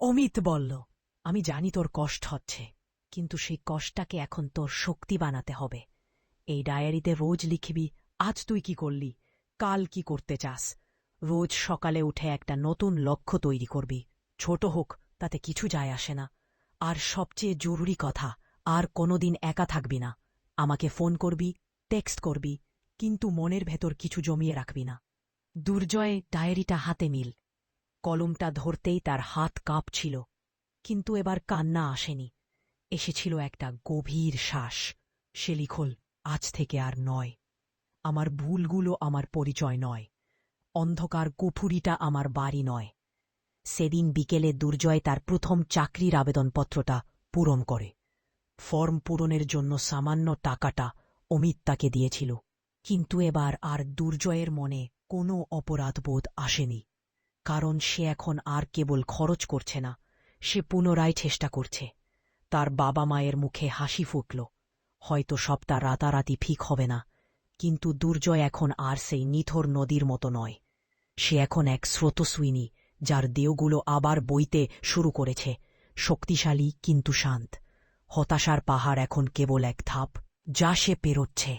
অমিত বলল, আমি জানি তোর কষ্ট হচ্ছে, কিন্তু সেই কষ্টটাকে এখন তোর শক্তি বানাতে হবে। এই ডায়েরিতে রোজ লিখবি, আজ তুই কি করলি, কাল কি করতে চাস। রোজ সকালে উঠে একটা নতুন লক্ষ্য তৈরি করবি, ছোট হোক, তাতে কিছু যায় আসে না। আর সবচেয়ে জরুরি কথা, আর কোনোদিন একা থাকবি না। আমাকে ফোন করবি, টেক্সট করবি, কিন্তু মনের ভেতর কিছু জমিয়ে রাখবি না। দুর্জয় ডায়েরিটা হাতে মিল। কলমটা ধরতেই তার হাত কাঁপছিল, কিন্তু এবার কান্না আসেনি। এসেছিল একটা গভীর শ্বাস। সে লিখল, আজ থেকে আর নয়। আমার ভুলগুলো আমার পরিচয় নয়। অন্ধকার কুঠুরিটা আমার বাড়ি নয়। সেদিন বিকেলে দুর্জয় তার প্রথম চাকরির আবেদনপত্রটা পূরণ করে। ফর্ম পূরণের জন্য সামান্য টাকাটা অমিত তাকে দিয়েছিল। কিন্তু এবার আর দুর্জয়ের মনে কোনো অপরাধবোধ আসেনি। কারণ সে এখন আর কেবল খরচ করছে না, সে পুনরায় চেষ্টা করছে। তার বাবা মায়ের মুখে হাসি ফুটল। হয়তো সবটা রাতারাতি ঠিক হবে না, কিন্তু দুর্জয় এখন আর সেই নিথর নদীর মতো নয়। সে এখন এক স্রোতস্বিনী, যার দেওগুলো আবার বইতে শুরু করেছে, শক্তিশালী কিন্তু শান্ত। হতাশার পাহাড় এখন কেবল এক ধাপ, যা সে পেরোচ্ছে।